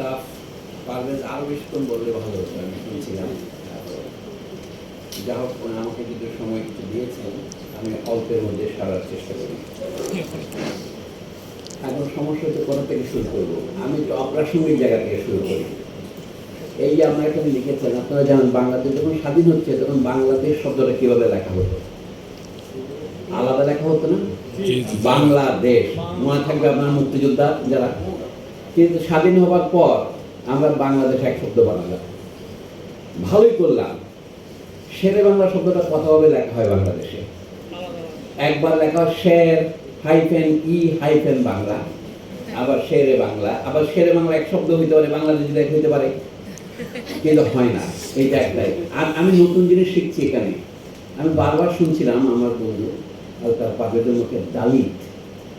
আলতাফ পারভেজ আরও বেশিক্ষণ বললে ভালো হতো আমি শুনছিলাম। যা হোক আমাকে কিছু সময় কিছু দিয়েছেন আমি অল্পের মধ্যে সারার চেষ্টা করি। এখন সমস্যা হচ্ছে কোথা থেকে শুরু করব? আমি একটু অপ্রাসঙ্গিক জায়গা থেকে শুরু করি। এই যে আমরা এখানে লিখেছেন আপনারা জানেন বাংলাদেশ যখন স্বাধীন হচ্ছে তখন বাংলাদেশ শব্দটা কীভাবে লেখা হতো? আলাদা লেখা হতো না? বাংলাদেশ। মনে থাকবে আপনার মুক্তিযোদ্ধা যারা কিন্তু স্বাধীন হবার পর আমরা বাংলাদেশ এক শব্দ বানালাম। ভালোই করলাম। শেরে বাংলা শব্দটা কথাভাবে লেখা হয় বাংলাদেশে। একবার লেখা হয় শের হাইফেন ই হাইফেন বাংলা, আবার শেরে বাংলা, আবার শেরে বাংলা এক শব্দ হইতে পারে, বাংলাদেশ লেখা হইতে পারে। কিন্তু হয় না, এইটা একটাই। আর আমি নতুন জিনিস শিখছি এখানে। আমি বারবার শুনছিলাম আমার বন্ধু আর তার পাবেদের মুখে দালিত।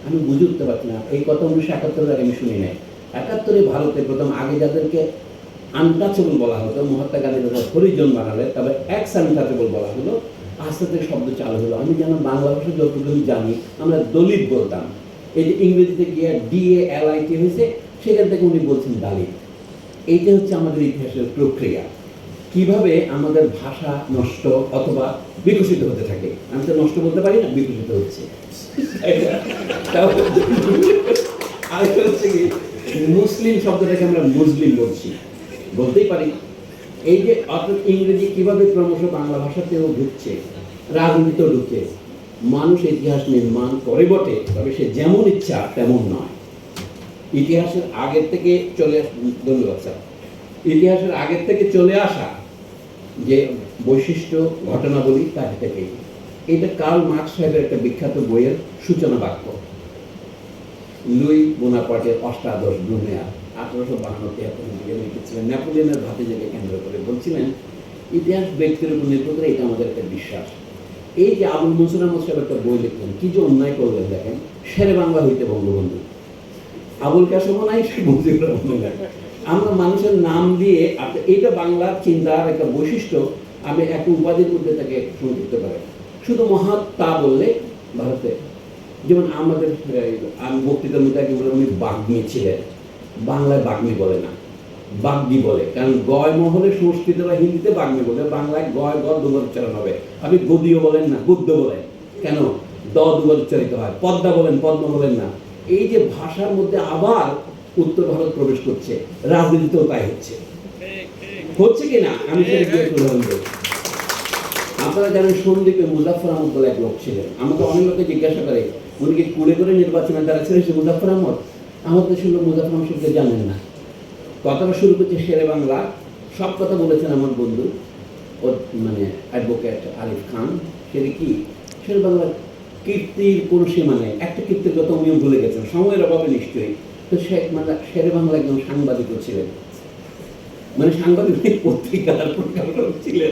আমি বুঝে উঠতে পারছি না, এই কথা উনিশশো একাত্তরের আগে আমি শুনি নাই। একাত্তরে ভারতে প্রথম আগে যাদেরকে আনটাচেবল বলা হতো মহাত্মা গান্ধী যখন হরিজন বানালে তবে এক্স আনটাচেবল বলা হলো, আস্তে আস্তে শব্দ চালু হলো। আমি যেন বাংলা ভাষা যতটুকু জানি, আমরা দলিত বলতাম। এই যে ইংরেজিতে গিয়ে ডিএ এল আই টি হয়েছে, সেখান থেকে উনি বলছেন দালিত। এইটা হচ্ছে আমাদের ইতিহাসের প্রক্রিয়া। কীভাবে আমাদের ভাষা নষ্ট অথবা বিকশিত হতে থাকে? আমি তো নষ্ট বলতে পারি না, বিকশিত হচ্ছে। হচ্ছে কি, মুসলিম শব্দটাকে আমরা মুসলিম বলছি। বলতেই পারি। এই যে অর্থাৎ ইংরেজি কীভাবে ক্রমশ বাংলা ভাষাতেও ঢুকছে, রাজনীতিতেও ঢুকছে, মানুষ ইতিহাস নির্মাণ করে বটে, তবে সে যেমন ইচ্ছা তেমন নয়। ইতিহাসের আগের থেকে চলে ধন্যবাদ স্যার। ইতিহাসের আগের থেকে চলে আসা যে বৈশিষ্ট্য, ঘটনাবলী তার থেকেই এটা কার্ল মার্কস সাহেবের একটা বিখ্যাত বইয়ের সূচনা বাক্য। লুই বোনাপার্টের অষ্টাদশ ব্লুমেয়ার আঠারোশো বাহান্ন তিয়াত্তর দিকে লিখেছিলেন। নেপোলিয়নের ভাতিজাকে কেন্দ্র করে বলছিলেন, ইতিহাস ব্যক্তির উপর নির্ভর করে এটা আমাদের একটা বিশ্বাস। এই যে আবুল মনসুর আহমদ সাহেব একটা বই লিখলেন, কি যে অন্যায় করলেন দেখেন শেরে বাংলা হইতে বঙ্গবন্ধু। আবুল কাসেমও নাই সে মুজিবুর রহমানও আমরা মানুষের নাম দিয়ে, আপনি- এইটা বাংলার চিন্তার একটা বৈশিষ্ট্য আমি একটা উপাধির মধ্যে তাকে সংযুক্ত করে শুধু মহাত্মা বললে ভারতে যেমন আমাদের আমি বক্তৃতার মধ্যে আগে বলে উনি বাগ্মী ছিলেন। বাংলায় বাগ্মী বলে না। বাগ্মি বলে। কারণ গয় মহলে সংস্কৃত বা হিন্দিতে বাগ্মী বলে, বাংলায় গয়, গ দুবার উচ্চারণ হবে। আপনি গদীয় বলেন না গুদ্দ বলেন। কেন? দ দুবার উচ্চারিত হয়। পদ্মা বলেন, পদ্ম বলেন না। এই যে ভাষার মধ্যে আবার উত্তর ভারত প্রবেশ করছে, রাজনীতিতেও তাই হচ্ছে। হচ্ছে কি না? আমি। আপনারা জানেন সন্দীপে মুজাফর আহমদ বলে এক লোক ছিলেন। আমাকে অনেক লোকে জিজ্ঞাসা করে উনি কি কুড়ে করে নির্বাচনে ছিলেন সে মুজাফর আহমদ? আমার তো শুনলো মুজাফর আহমদ সম্পর্কে জানেন না। কথাটা শুরু করছে শেরে বাংলা। সব কথা বলেছেন আমার বন্ধু, ও মানে অ্যাডভোকেট আরিফ খান। সেটা কি? শেরে বাংলার কীর্তির কোনো সীমা নেই। একটা কীর্তির কথা উনিও ভুলে গেছেন। সময়ের অভাবে নিশ্চয়ই। তো শেখ মানে শেরে বাংলা একজন সাংবাদিকও ছিলেন। মানে সাংবাদিক পত্রিকার প্রকাশক ছিলেন।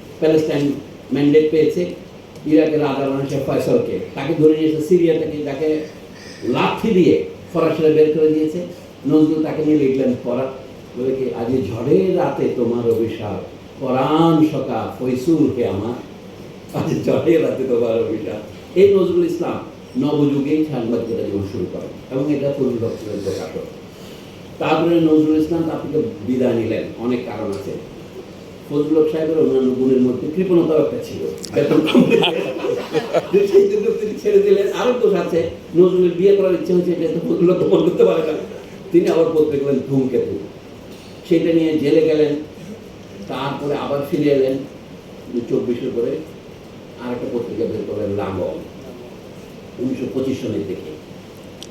প্যালেস্টাইন ম্যান্ডেট পেয়েছে ইরাকের রাজা মানুষের ফয়সলকে। তাকে ধরে নিয়েছে সিরিয়া থেকে, তাকে লাঠি দিয়ে ফরাসিরা বের করে দিয়েছে। নজরুল তাকে নিয়ে লিখলেন, পড়া। বলে কি, আজ ঝড়ের রাতে তোমার অভিশাপ। পরাণ সকা ফৈসুল কে আমার। আজ ঝড়ের রাতে তোমার অভিশাপ। এই নজরুল ইসলাম নবযুগেই সাংবাদিকতা জীবন শুরু করেন এবং এটা দপ্তরের প্রকাশক। তারপরে নজরুল ইসলাম তার থেকে বিদায় নিলেন। অনেক কারণ আছে। ফজলুল সাহেবের অন্যান্য গুণের মধ্যে কৃপণতাও একটা ছিল। সেই জন্য তিনি ছেড়ে দিলেন। আরও দোষ আছে, নজরুলের বিয়ে করার ইচ্ছে হচ্ছে যেহেতু ফজলুল হক দমন করতে পারে না। তিনি আবার পত্রিকা গেলেন ধূমকেতু সেটা নিয়ে জেলে গেলেন। তারপরে আবার ফিরে এলেন। চব্বিশের করে আর একটা পত্রিকা বের করলেন, লাঙ্গল। উনিশশো পঁচিশ সনের দিকে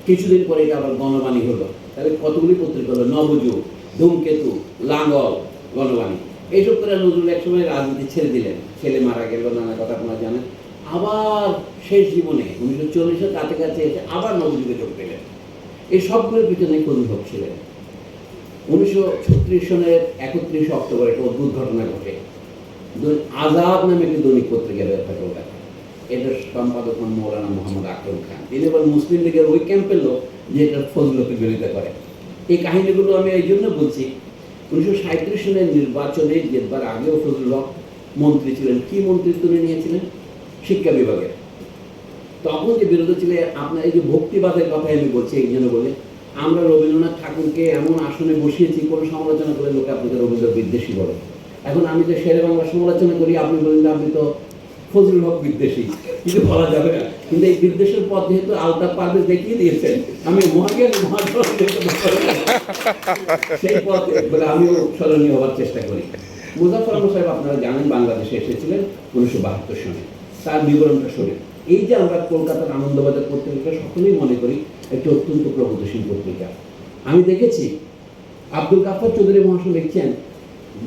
কিছুদিন পরে এটা আবার গণবাণী হলো। তাহলে কতগুলি পত্রিকা হলো? নবযুগ, ধূমকেতু, লাঙ্গল, গণবাণী। এইসব করে নজরুল একসময় রাজনীতি ছেড়ে দিলেন। ছেলে মারা গেল, নানা কথা আপনারা জানেন। আবার শেষ জীবনে উনিশশো চল্লিশের কাছাকাছি এসে আবার নবযুগে যোগ পেলেন এই সবগুলোর পিছনে হক ছিলেন। উনিশশো ছত্রিশ সনের একত্রিশে অক্টোবর একটা অদ্ভুত ঘটনা ঘটে। আজাদ নামে একটি দৈনিক পত্রিকা হয় কলকাতায়। এটার সম্পাদক হন মৌলানা মোহাম্মদ আকরম খান। তিনি এবার মুসলিম লীগের ওই ক্যাম্পের লোক যে এটা ফজলকে বিরোধিতা করে। এই কাহিনীগুলো আমি এই জন্য বলছি উনিশশো সাঁত্রিশ সনের নির্বাচনে আগেও মন্ত্রী ছিলেন। কি মন্ত্রিত্ব উনি নিয়েছিলেন? শিক্ষা বিভাগের তখন যে বিরোধী ছিল, আপনার এই যে ভক্তিবাদের কথাই আমি বলছি বলে, আমরা রবীন্দ্রনাথ ঠাকুরকে এমন আসনে বসিয়েছি, কোনো সমালোচনা করে লোকে আপনাকে রবীন্দ্র বিদ্বেষী বলে। এখন আমি যে শেরে বাংলা সমালোচনা করি, আপনি বলেন আপনি তো ফজলুল হক বিদ্বেষী। কিছু বলা যাবে না। কিন্তু এই বিদ্বেষের পথ যেহেতু আলতাফ পারভেজ দেখিয়ে দিয়েছেন, আমি মহাজ্ঞান সেই পথে বলে আমিও স্মরণীয় হওয়ার চেষ্টা করি। মুজাফর সাহেব আপনারা জানেন বাংলাদেশে এসেছিলেন উনিশশো বাহাত্তর সালে। তার বিবরণটা শোনেন। এই যে আমরা কলকাতার আনন্দবাজার পত্রিকা সকলেই মনে করি, একটি অত্যন্ত প্রগতিশীল পত্রিকা। আমি দেখেছি আব্দুল গাফর চৌধুরী মহাশয় লিখছেন,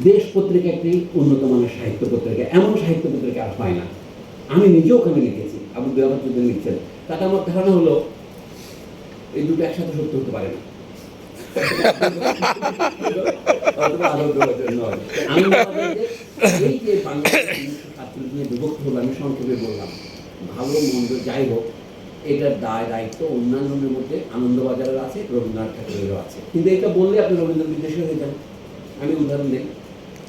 দেশ পত্রিকা একটি উন্নত মানের সাহিত্য পত্রিকা, এমন সাহিত্য পত্রিকা আর হয় না। আমি নিজেও ওখানে লিখেছি। আব্দুল গাফর চৌধুরী লিখছেন তাতে আমার ধারণা হলো, এই দুটো একসাথে সত্য হতে পারে না। আমি বললাম, ভালো মন্দ যাই হোক দায় দায়িত্ব মধ্যে আনন্দবাজারের আছে, রবীন্দ্রনাথ ঠাকুরেরও আছে। কিন্তু এটা বললে আপনি রবীন্দ্র বিদ্বেষী হয়ে যান। আমি উদাহরণ দিই।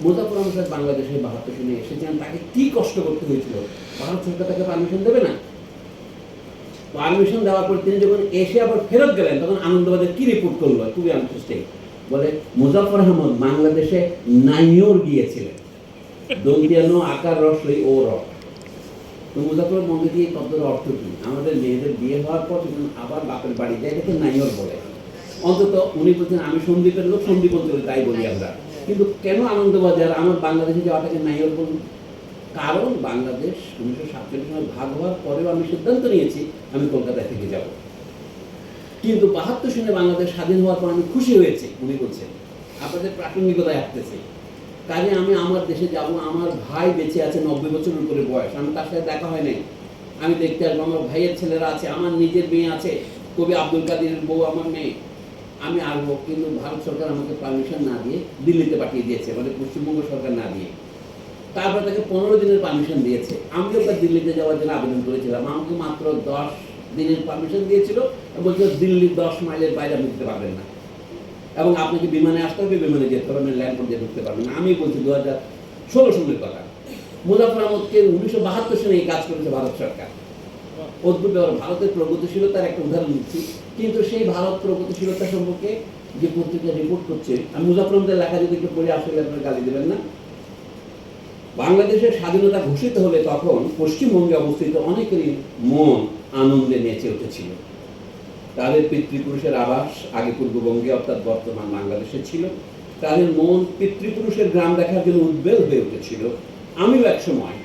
মোজাফর আহমদ সাহেব বাংলাদেশে বাহাত্তর সনে এসেছেন, তাকে কি কষ্ট করতে হয়েছিল? ভারত সরকার তাকে পারমিশন দেবে না? পারমিশন দেওয়ার পর তিনি যখন এসে আবার ফেরত গেলেন, তখন আনন্দবাজার কি রিপোর্ট করল? খুবই ইন্টারেস্টিং বলে, মুজাফর আহমদ বাংলাদেশে নাইওর গিয়েছিলেন। দন্তিয়ানো আকার রসই ও র তো মুজাফর মনে দিয়ে অর্থ কি? আমাদের মেয়েদের বিয়ে হওয়ার পর যখন আবার বাপের বাড়ি যায় এটাকে নাইওর বলে। অন্তত উনি বলছেন, আমি সন্দীপের লোক, সন্দীপ অঞ্চলে তাই বলি আমরা। কিন্তু কেন আনন্দবাজার আমার বাংলাদেশে যাওয়াটাকে নাইওর বলুন কারণ? বাংলাদেশ উনিশশো সাতচল্লিশ সালে ভাগ হওয়ার পরেও আমি সিদ্ধান্ত নিয়েছি আমি কলকাতা থেকে যাব। কিন্তু বাহাত্তর সনে বাংলাদেশ স্বাধীন হওয়ার পর আমি খুশি হয়েছি উনি বলছেন আপনাদের প্রাসঙ্গিকতায় আসতেছে। কাজে আমি আমার দেশে যাব, আমার ভাই বেঁচে আছে নব্বই বছরের উপরে বয়স, আমি তার সাথে দেখা হয় নাই। আমি দেখতে আসব, আমার ভাইয়ের ছেলেরা আছে, আমার নিজের মেয়ে আছে, কবি আব্দুল কাদিরের বউ, আমার মেয়ে। আমি আসব কিন্তু ভারত সরকার আমাকে পারমিশন না দিয়ে দিল্লিতে পাঠিয়ে দিয়েছে মানে পশ্চিমবঙ্গ সরকার না দিয়ে। তারপর তাকে পনেরো দিনের পারমিশন দিয়েছে। আমিও তার দিল্লিতে যাওয়ার জন্য আবেদন করেছিলাম। আমাকে মাত্র দশ দিনের পারমিশন দিয়েছিল বলছিল দিল্লির দশ মাইলের বাইরে আপনি যেতে পারবেন না। এবং আপনাকে বিমানে আসতে হবে, বিমানে যেতে হবে ল্যান্ড দিয়ে ঢুকতে পারবেন আমি বলছি দু হাজার ষোলো সনের কথা। মুজাফর আহমদকে উনিশশো বাহাত্তর সালে এই কাজ করেছে ভারত সরকার। অদ্ভুত ব্যাপার, ভারতের প্রগতিশীলতার একটা উদাহরণ দিচ্ছি। কিন্তু সেই ভারত প্রগতিশীলতা সম্পর্কে যে পত্রিকা রিপোর্ট করছে, আমি মুজাফর আহমদের লেখা যদি একটু পড়ে আসলে আপনার গালি দেবেন না। বাংলাদেশের স্বাধীনতা ঘোষিত হলে তখন পশ্চিমবঙ্গে অবস্থিত অনেকেরই মন আনন্দে নেচে উঠেছিল। তাদের পিতৃপুরুষের আবাস আগে পূর্ববঙ্গে, অর্থাৎ বর্তমান বাংলাদেশে ছিল। তাদের মন পিতৃপুরুষের গ্রাম দেখার জন্য উদ্বেল হয়ে উঠেছিল। আমিও এক সময়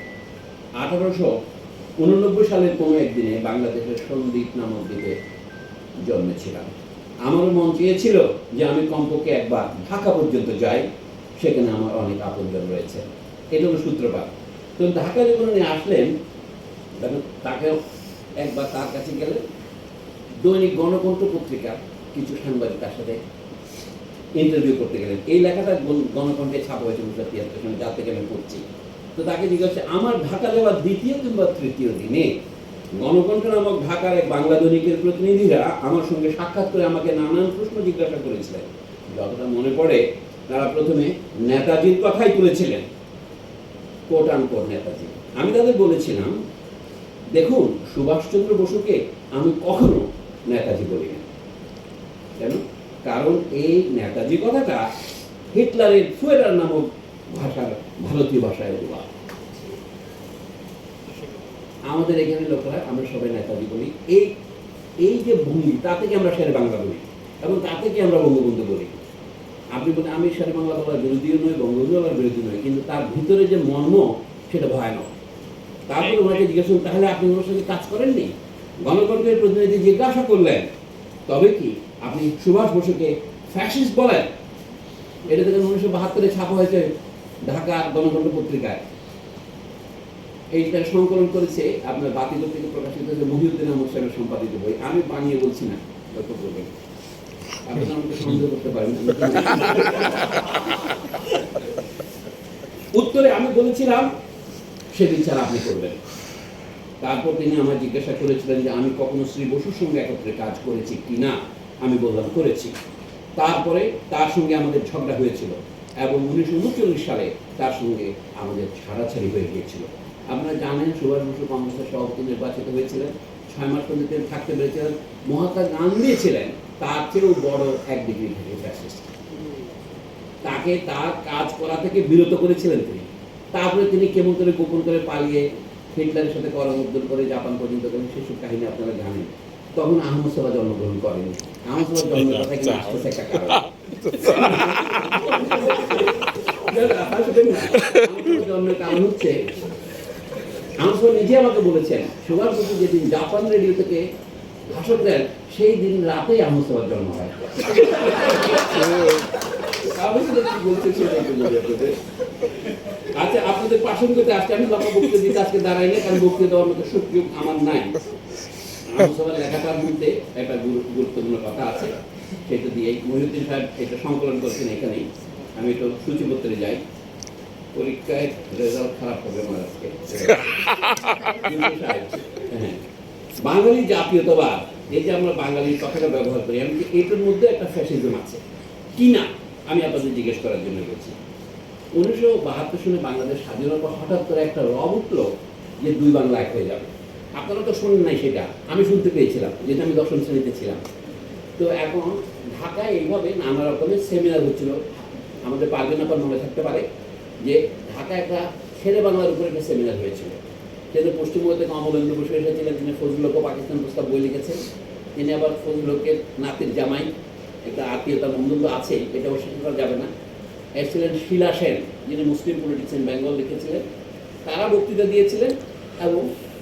আঠারোশো উননব্বই সালের কোনো একদিনে বাংলাদেশের সন্দ্বীপ নামক দ্বীপে জন্মেছিলাম। আমারও মন চেয়েছিল যে আমি কমপক্ষে একবার ঢাকা পর্যন্ত যাই, সেখানে আমার অনেক আপনজন রয়েছে। এটা হলো সূত্রপাত। তো ঢাকা যখন উনি আসলেন তাকে একবার তার কাছে গেলেন দৈনিক গণকণ্ঠ পত্রিকা, কিছু সাংবাদিক তার সাথে ইন্টারভিউ করতে গেলেন। এই লেখাটা গণ- গণকণ্ঠে ছাপা হয়েছে উনিশশো তিয়াত্তর সালে যা থেকে আমি পড়ছি। তো তাকে জিজ্ঞাসা আমার ঢাকা যাওয়ার দ্বিতীয় কিংবা তৃতীয় দিনে গণকণ্ঠ নামক ঢাকার এক বাংলা দৈনিকের প্রতিনিধিরা আমার সঙ্গে সাক্ষাৎ করে আমাকে নানান প্রশ্ন জিজ্ঞাসা করেছিলেন। যতটা মনে পড়ে, তারা প্রথমে নেতাজির কথাই তুলেছিলেন। Quote unquote Netaji. আমি তাদের বলেছিলাম, দেখুন, সুভাষচন্দ্র বসুকে আমি কখনো নেতাজি বলি না কেন? কারণ এই নেতাজি কথাটা হিটলারের ফুয়েরার নামক ভাষার ভারতীয় ভাষায় অনুবাদ আমাদের এখানে লোকেরা আমরা সবাই নেতাজি বলি এই এই যে ভূমি তা থেকে আমরা শের বাংলা বলি এবং তা থেকে আমরা বঙ্গবন্ধু বলি। আপনি বলেন আমি শের বাংলা বলার বিরোধীও নই বঙ্গবন্ধু বলার বিরোধী নই কিন্তু তার ভিতরে যে মর্ম সেটা ভয়ানক। তারপরে ওনাকে জিজ্ঞেস করুন তাহলে আপনি ওনার সঙ্গে কাজ করেননি? গণকণ্ঠের প্রতিনিধি জিজ্ঞাসা করলেন তবে কি আপনি সুভাষ বসুকে ফ্যাসিস্ট বলেন? এটা থেকে উনিশশো বাহাত্তরে ছাপা হয়েছে ঢাকা গণকণ্ঠ পত্রিকায়। এইটা সংকলন করেছে আপনার বাতিল থেকে প্রকাশিত হয়েছে মহিউদ্দিন আহমদ সাহেবের সম্পাদিত বই। আমি বানিয়ে বলছি না লক্ষ্য উত্তরে আমি বলেছিলাম সে বিচার আপনি করবেন। তারপর তিনি আমায় জিজ্ঞাসা করেছিলেন যে আমি কখনো শ্রী বসুর সঙ্গে একত্রে কাজ করেছি কি না আমি বললাম, করেছি। তারপরে তার সঙ্গে আমাদের ঝগড়া হয়েছিল। এবং উনিশশো উনচল্লিশ সালে তার সঙ্গে আমাদের ছাড়াছাড়ি হয়ে গিয়েছিল। আপনারা জানেন সুভাষ বসু কংগ্রেসের সভাপতি নির্বাচিত হয়েছিলেন, ছয় মাস পর্যন্ত তিনি থাকতে পেরেছিলেন, মহাত্মা গান্ধী ছিলেন, তার চেয়েও বড় এক ডিগ্রি ফ্যাসিস্ট তাকে তার কাজ করা থেকে বিরত করেছিলেন তিনি। তারপরে তিনি কেমন করে গোপন করে পালিয়ে হিটলারের সাথে করমর্দন করে জাপান পর্যন্ত করেন সেসব কাহিনী আপনারা জানেন। তখন আহমদ সাল্লাহ জন্মগ্রহণ করেনি। আহমদ কথা কিন্তু একটা কারণ। আচ্ছা আপনাদের প্রাসঙ্গিকতে আজকে আমি লম্বা বক্তৃতা দিতে আজকে দাঁড়াই না কারণ বক্তৃতা দেওয়ার মতো সুযোগ আমার নাই। আমার লেখাটার মধ্যে একটা গুরু- গুরুত্বপূর্ণ কথা আছে। সেটা দিয়ে মহিউদ্দিন সাহেব এটা সংকলন করছেন এখানেই। আমি একটু সূচিপত্রে যাই। পরীক্ষায় রেজাল্ট খারাপ হবে আমার আজকে। হ্যাঁ। বাঙালি জাতীয়তাবাদ, এই যে আমরা বাঙালির কথাটা ব্যবহার করি আমি এটার মধ্যে একটা ফ্যাসিজম আছে। কি না? আমি আপনাদের জিজ্ঞেস করার জন্য বলছি। উনিশশো বাহাত্তর সালে বাংলাদেশ স্বাধীনতার পর হঠাৎ করে একটা রব উঠল যে দুই বাংলা এক হয়ে যাবে। আপনারা তো শোনেন নাই সেটা। আমি শুনতে পেয়েছিলাম, যেটা আমি দশম শ্রেণীতে ছিলাম। তো এখন ঢাকায় এইভাবে নানা রকমের সেমিনার হচ্ছিল। আমাদের পারবেন আপনার মনে থাকতে পারে যে ঢাকায় একটা ছেলে বাংলার উপরে একটা সেমিনার হয়েছিল। সেটা পশ্চিমবঙ্গ থেকে অমলেন্দ্র বসু এসেছিলেন, তিনি ফজলুল্লাহ পাকিস্তান প্রস্তাব বই লিখেছেন। তিনি আবার ফজলুল্লাহকে নাতির জামাই, একটা আত্মীয়তা বন্ধন তো আছেই এটা অস্বীকার করা যাবে না। এসেছিলেন শিলা সেন, যিনি মুসলিম পলিটিক্যান বেঙ্গল লিখেছিলেন। তারা বক্তৃতা দিয়েছিলেন এবং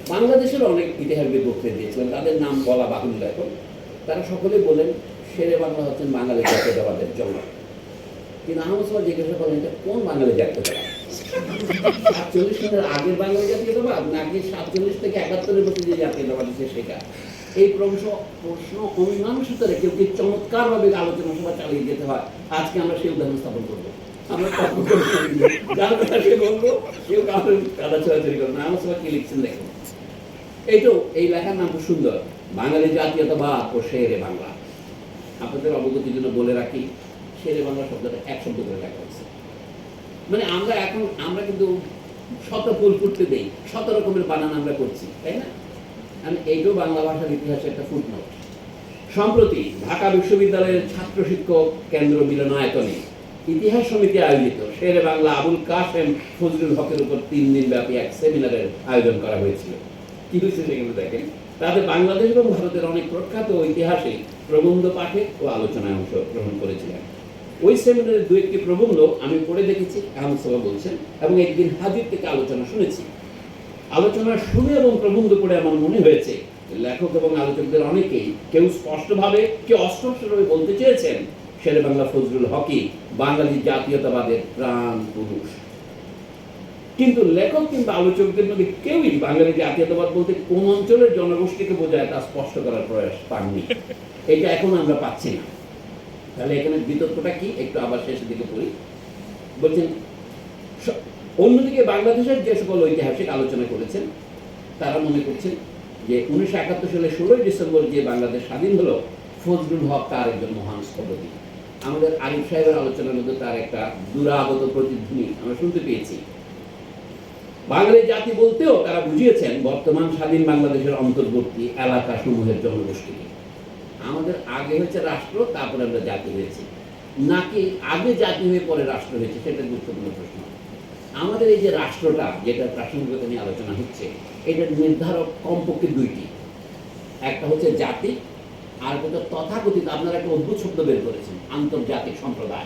বাংলাদেশের অনেক ইতিহাসবিদ বক্তৃতা দিয়েছিলেন। তাদের নাম বলা বাহুল্য এখন। তারা সকলে বলেন, শেরে বাংলা হচ্ছেন বাঙালি জাতীয়তাবাদের জন্য কিন্তু আহমদ সাহেব জিজ্ঞাসা করেন এটা কোন বাঙালি জাতীয়তাবাদ? সাতচল্লিশ সালের আগের বাঙালি জাতীয়তাবাদ, নাকি সাতচল্লিশ থেকে একাত্তরের মধ্যে যে জাতীয়তাবাদ আছে সেটা? এই প্রশ্ন প্রশ্ন অমীমাংসিত রেখে কি চমৎকারভাবে আলোচনা সভা চালিয়ে যেতে হয়? আজকে আমরা সেই উদাহরণ স্থাপন কেউ করব আমার সবাই কি লিখছেন দেখুন। এইটাও এই লেখার নাম খুব সুন্দর। বাঙালি জাতীয়তাবাদ ও শেরে বাংলা। আপনাদের অবগতির জন্য বলে রাখি, শেরে বাংলা শব্দটা এক শব্দ করে লেখা হয়েছে। মানে আমরা এখন, আমরা কিন্তু শত ফুল ফুটতে দেই, শত রকমের বানান আমরা করছি, তাই না? আমি এইটাও বাংলা ভাষার ইতিহাসে একটা ফুটনোট সম্প্রতি ঢাকা বিশ্ববিদ্যালয়ের ছাত্র শিক্ষক কেন্দ্র মিলনায়তনে ইতিহাস সমিতি আয়োজিত শেরে বাংলা আবুল কাসেম ফজলুল হকের উপর তিন দিন ব্যাপী এক সেমিনারের আয়োজন করা হয়েছিল। কি হয়েছে দেখেন। তাতে বাংলাদেশ এবং ভারতের অনেক প্রখ্যাত ঐতিহাসিক প্রবন্ধ পাঠে ও আলোচনায় অংশগ্রহণ করেছিলেন। ওই সেমিনারের দু একটি প্রবন্ধ আমি পড়ে দেখেছি, আহমদ সাহেব বলছেন, এবং একদিন হাজির থেকে আলোচনা শুনেছি। আলোচনা শুনে এবং প্রবন্ধ পড়ে আমার মনে হয়েছে, লেখক এবং আলোচকদের অনেকেই কেউ স্পষ্টভাবে কেউ অস্পষ্টভাবে বলতে চেয়েছেন, শেরে বাংলা ফজলুল হকি, বাঙালি জাতীয়তাবাদের প্রাণ পুরুষ। কিন্তু লেখক কিংবা আলোচকদের মধ্যে কেউই বাঙালি জাতীয়তাবাদ বলতে কোন অঞ্চলের জনগোষ্ঠীকে বোঝায় তা স্পষ্ট করার প্রয়াস পাননি। এটা এখন আমরা পাচ্ছি না। তাহলে এখানে বিতর্কটা কি? একটু আবার শেষের দিকে পড়ি। বলছেন অন্যদিকে বাংলাদেশের যে সকল ঐতিহাসিক আলোচনা করেছেন, তারা মনে করছেন যে উনিশশো একাত্তর সালে ষোলোই ডিসেম্বর যে বাংলাদেশ স্বাধীন হলো, ফজলুল হক তার একজন মহান স্থপতি। আমাদের আরিফ সাহেবের আলোচনার মধ্যে তার একটা দুরাগত প্রতিধ্বনি আমরা শুনতে পেয়েছি। বাঙালি জাতি বলতেও তারা বুঝিয়েছেন, বর্তমান স্বাধীন বাংলাদেশের অন্তর্বর্তী এলাকা সমূহের জনগোষ্ঠীকে আমাদের আগে হচ্ছে রাষ্ট্র, তারপরে আমরা জাতি হয়েছি। নাকি আগে জাতি হয়ে পরে রাষ্ট্র হয়েছে, সেটা গুরুত্বপূর্ণ প্রশ্ন। আমাদের এই যে রাষ্ট্রটা, যেটা প্রাসঙ্গিকতা নিয়ে আলোচনা হচ্ছে এটার নির্ধারক কমপক্ষে দুইটি। একটা হচ্ছে জাতি, আর একটা তথাকথিত। আপনারা একটা অদ্ভুত শব্দ বের করেছেন, আন্তর্জাতিক সম্প্রদায়।